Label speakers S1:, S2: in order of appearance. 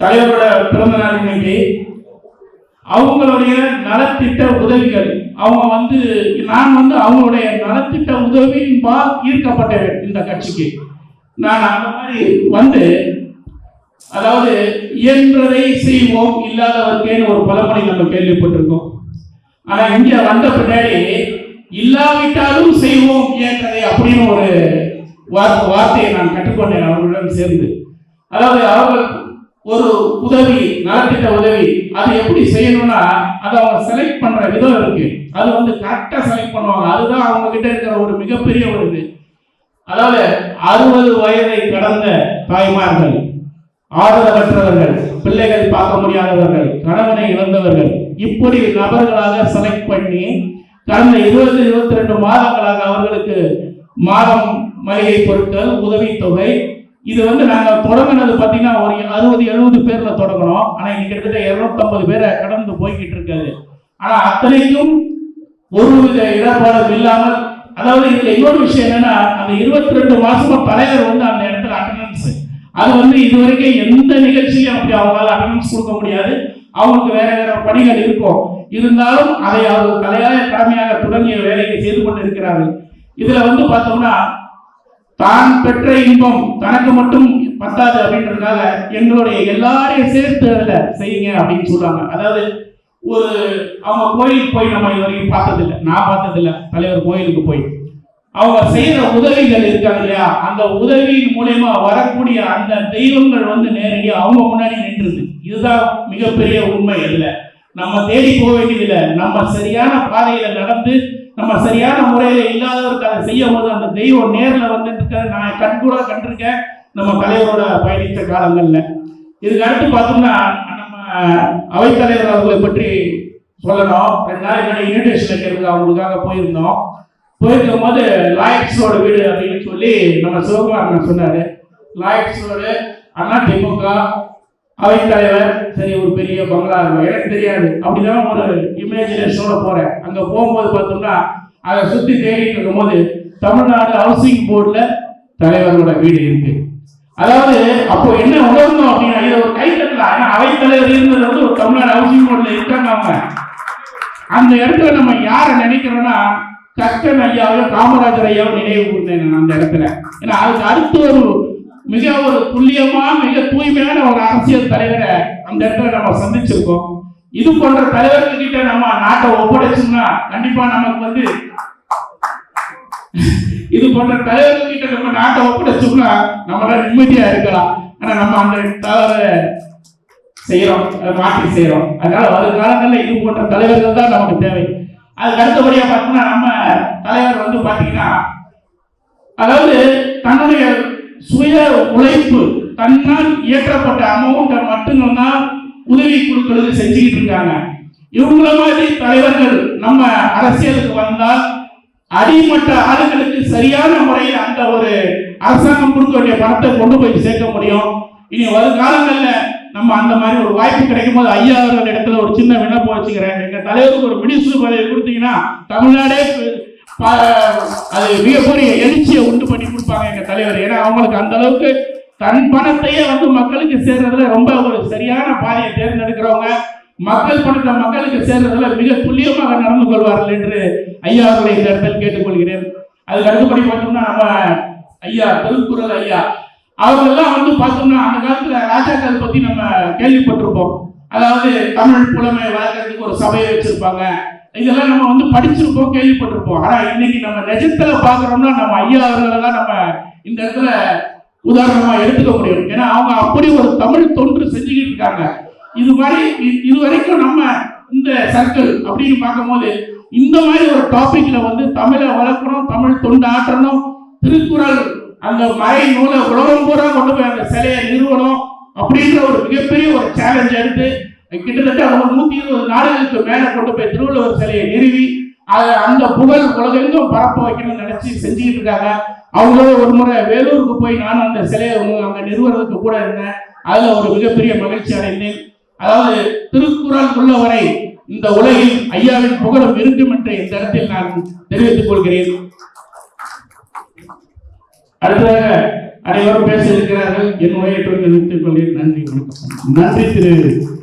S1: தலைவரோட பிறந்த நாள் இன்னைக்கு. அவங்களுடைய நலத்திட்ட உதவிகள். அவங்க வந்து நான் வந்து அவங்களுடைய நலத்திட்ட உதவியின் ஈர்க்கப்பட்டேன் இந்த கட்சிக்கு. நான் அந்த மாதிரி வந்து அதாவது இயன்றதை செய்வோம் இல்லாதவர்க்கேன்னு ஒரு பலமணி நம்ம கேள்விப்பட்டிருக்கோம். ஆனால் இங்கே வந்த பின்னாடி இல்லாவிட்டாலும் செய்வோம் இயன்றதை அப்படின்னு ஒரு வார்த்தை வார்த்தையை நான் கற்றுக்கொண்டேன் அவர்களுடன் சேர்ந்து. அதாவது அவர்கள் ஒரு உதவி நலத்திட்ட உதவி அது எப்படி செய்யணும்னா அதை அவங்க செலக்ட் பண்ற விதம் இருக்கு. அது வந்து கரெக்டா செலக்ட் பண்ணுவாங்க. அதுதான் அவங்க கிட்ட இருக்கிற ஒரு மிகப்பெரிய ஒரு இது. அதாவது அறுபது வயதை கடந்த தாய்மார்கள் ஆதரவற்றவர்கள் பிள்ளைகள் பார்க்க முடியாதவர்கள் கணவனை இழந்தவர்கள் இப்படி நபர்களாக செலக்ட் பண்ணி கடந்த இருபது இருபத்தி ரெண்டு மாதங்களாக அவர்களுக்கு மாதம் மளிகை பொருட்கள் உதவித்தொகை இது வந்து நாங்கள் தொடங்கினது பார்த்தீங்கன்னா ஒரு அறுபது எழுபது பேரில் தொடங்கினோம். ஆனால் இன்னைக்கு கிட்டத்தட்ட இரநூத்தம்பது பேரை கடந்து போய்கிட்டு இருக்காது ஆனால் அத்தனைக்கும் ஒருவித இடர்பாடும் இல்லாமல் அதாவது இதில் இன்னொரு விஷயம் என்னன்னா அந்த இருபத்தி ரெண்டு மாசமா தலைவர் வந்து அந்த இடத்துல அட்டண்டன்ஸ் அது வந்து இதுவரைக்கும் எந்த நிகழ்ச்சியும் அப்படி அவங்களால அட்டண்டன்ஸ் கொடுக்க முடியாது. அவங்களுக்கு வேற வேற பணிகள் இருக்கும். இருந்தாலும் அதை அவர் தலையாய கடமையாக தொடங்கிய வேலையை செய்து கொண்டு இருக்கிறார்கள் இதுல வந்து பார்த்தோம்னா தான் பெற்ற இன்பம் தனக்கு மட்டும் பத்தாது அப்படின்றதுனால எங்களுடைய எல்லாரையும் சேர்த்து அதில் செய்யுங்க அப்படின்னு சொல்றாங்க. அதாவது ஒரு அவங்க கோயிலுக்கு போய் நம்ம இது வரைக்கும் பார்த்ததில்லை. நான் பார்த்ததில்லை. தலைவர் கோயிலுக்கு போய். அவங்க செய்யற உதவிகள் இருக்காங்க இல்லையா? அந்த உதவியின் மூலயமா வரக்கூடிய அந்த தெய்வங்கள் வந்து நேரடியாக அவங்க முன்னாடி நின்றுது. இதுதான் மிகப்பெரிய உண்மை இல்லை நம்ம தேடி போக வேண்டியதில்லை. நம்ம சரியான பாதையில நடந்து நம்ம சரியான முறையில இல்லாதவருக்கு அதை செய்யும் போது அந்த தெய்வம் நேரில் வந்துட்டு நான் கண்கூட கண்டிருக்கேன். நம்ம தலைவரோட பயணித்த காலங்கள்ல. இதுக்கு அடுத்து பார்த்தோம்னா நம்ம அவைத்தலைவர் அவர்களை பற்றி சொல்லணும். ரெண்டு நாள் முன்னாடி இன்விடேஷன் வைக்கிறதுக்கு அவங்களுக்காக போயிருந்தோம். போயிருக்கும் போது லாயக்ஸோட வீடு அப்படின்னு சொல்லி நம்ம சிவகுமார் அண்ணன் சொன்னாரு. லாயக்ஸ் அண்ணா திமுக அவைத்தலைவர் சரி ஒரு பெரிய பங்களா இருக்கும் எனக்கு தெரியாது. அப்படிதான் ஒரு இமேஜினேஷனோட போறேன். அங்க போகும்போது பார்த்தோம்னா அதை சுத்தி தேடிட்டு இருக்கும்போது தமிழ்நாடு ஹவுசிங் போர்டுல தலைவரோட வீடு இருக்கு. அதாவது அப்போ என்ன உணர்ந்தோம் அப்படின்னா இது ஒரு கை ஆனா அவை தலைவர் இருந்தது வந்து ஒரு தமிழ்நாடு ஹவுசிங் போர்டுல இருக்காங்க அவங்க. அந்த இடத்துல நம்ம யாரை நினைக்கிறோம்னா கக்கன் ஐயாவையும் காமராஜர் ஐயாவும் நினைவு கூர்ந்தேன் நான் அந்த இடத்துல. ஏன்னா அதுக்கு அடுத்து ஒரு மிக ஒரு துல்லியமா மிக தூய்மையான ஒரு அரசியல் தலைவரை அந்த இடத்துல நம்ம சந்திச்சிருக்கோம். இது போன்ற தலைவர்கள் கிட்ட நம்ம நாட்டை ஒப்படைச்சோம்னா கண்டிப்பா நமக்கு வந்து இது போன்ற தலைவர்கள் கிட்ட நம்ம நாட்டை ஒப்படைச்சோம்னா நம்மளால நிம்மதியா இருக்கலாம். ஆனா நம்ம அந்த தவறை செய்யறோம் மாற்றி செய்யறோம். அதனால வருங்காலங்களில் இது போன்ற தலைவர்கள் தான் நமக்கு தேவை. அதுக்கு அடுத்தபடியா பார்த்தோம்னா நம்ம தலைவர் வந்து பாத்தீங்கன்னா அதாவது தன்னுடைய சுய உழைப்பு தன்னால் இயற்றப்பட்ட அமௌண்ட்டை மட்டும்தான் உதவி கொடுக்கறது செஞ்சுக்கிட்டு இருக்காங்க. இவங்கள மாதிரி தலைவர்கள் நம்ம அரசியலுக்கு வந்தால் அடிமட்ட ஆளுகளுக்கு சரியான முறையில் அந்த ஒரு அரசாங்கம் கொடுக்க வேண்டிய பணத்தை கொண்டு போய் சேர்க்க முடியும். இனி வருங்காலங்களில் நம்ம அந்த மாதிரி ஒரு வாய்ப்பு கிடைக்கும் போது ஐயா அவர்கள் இடத்துல ஒரு சின்ன விண்ணப்பம் வச்சுக்கிறேன். எங்கள் தலைவருக்கு ஒரு மினிஸ்டர் பதவி கொடுத்தீங்கன்னா தமிழ்நாடே அது மிகப்பெரிய எழுச்சியை உண்டு பண்ணி கொடுப்பாங்க எங்க தலைவர். ஏன்னா அவங்களுக்கு அந்த அளவுக்கு தன் பணத்தையே வந்து மக்களுக்கு சேர்றதுல ரொம்ப ஒரு சரியான பாதையை தேர்ந்தெடுக்கிறவங்க மக்கள் பணத்தை மக்களுக்கு சேர்றதுல மிக துல்லியமாக நடந்து கொள்வார்கள் என்று ஐயா அவர்களை இந்த இடத்தில் கேட்டுக்கொள்கிறேன். அதுக்கு அடுத்தபடி பார்த்தோம்னா நம்ம ஐயா திருக்குறள் ஐயா. அவர்களெல்லாம் வந்து பார்த்தோம்னா அந்த காலத்துல ராஜாக்கள் பத்தி நம்ம கேள்விப்பட்டிருப்போம். அதாவது தமிழ் புலமை வளர்க்கறதுக்கு ஒரு சபையை வச்சிருப்பாங்க. இதெல்லாம் நம்ம வந்து படிச்சிருப்போம் கேள்விப்பட்டிருப்போம். ஆனா இன்னைக்கு நம்ம நிஜத்துல பாக்குறோம்னா நம்ம ஐயா அவர்களை தான் நம்ம இந்த இடத்துல உதாரணமா எடுத்துக்க முடியும். ஏன்னா அவங்க அப்படி ஒரு தமிழ் தொன்று செஞ்சுக்கிட்டு இருக்காங்க. இது மாதிரி இது வரைக்கும் நம்ம இந்த சர்க்கிள் அப்படின்னு பார்க்கும்போது இந்த மாதிரி ஒரு டாபிக்ல வந்து தமிழை வளர்க்கணும் தமிழ் தொண்டு ஆற்றணும் திருக்குறள் அந்த மறை நூலை உலகம் பூரா கொண்டு போய் அந்த சிலையை நிறுவனம் அப்படின்ற ஒரு மிகப்பெரிய ஒரு சேலஞ்ச் எடுத்து கிட்டத்தட்ட அவங்க நூத்தி இருபது நாடுகளுக்கு மேல கொண்டு போய் திருவள்ளுவர் சிலையை நிறுவி அதை அந்த புகழ் உலகெங்கும் பரப்ப வைக்கணும்னு நினைச்சு செஞ்சுக்கிட்டு இருக்காங்க. அவங்களோட ஒரு முறை வேலூருக்கு போய் நானும் அந்த சிலையை அங்க நிறுவனத்துக்கு கூட இருந்தேன். அதுல ஒரு மிகப்பெரிய மகிழ்ச்சி அடைந்தேன். அதாவது திருக்குறள் உள்ளவரை இந்த உலகில் ஐயாவின் புகழும் இருக்கும் என்று இந்த இடத்தில் நான் தெரிவித்துக் கொள்கிறேன். அடுத்ததாக அனைவரும் பேச இருக்கிறார்கள் என் உரையை நிறுத்திக் கொள்கிறேன். நன்றி வணக்கம்.
S2: நன்றி திரு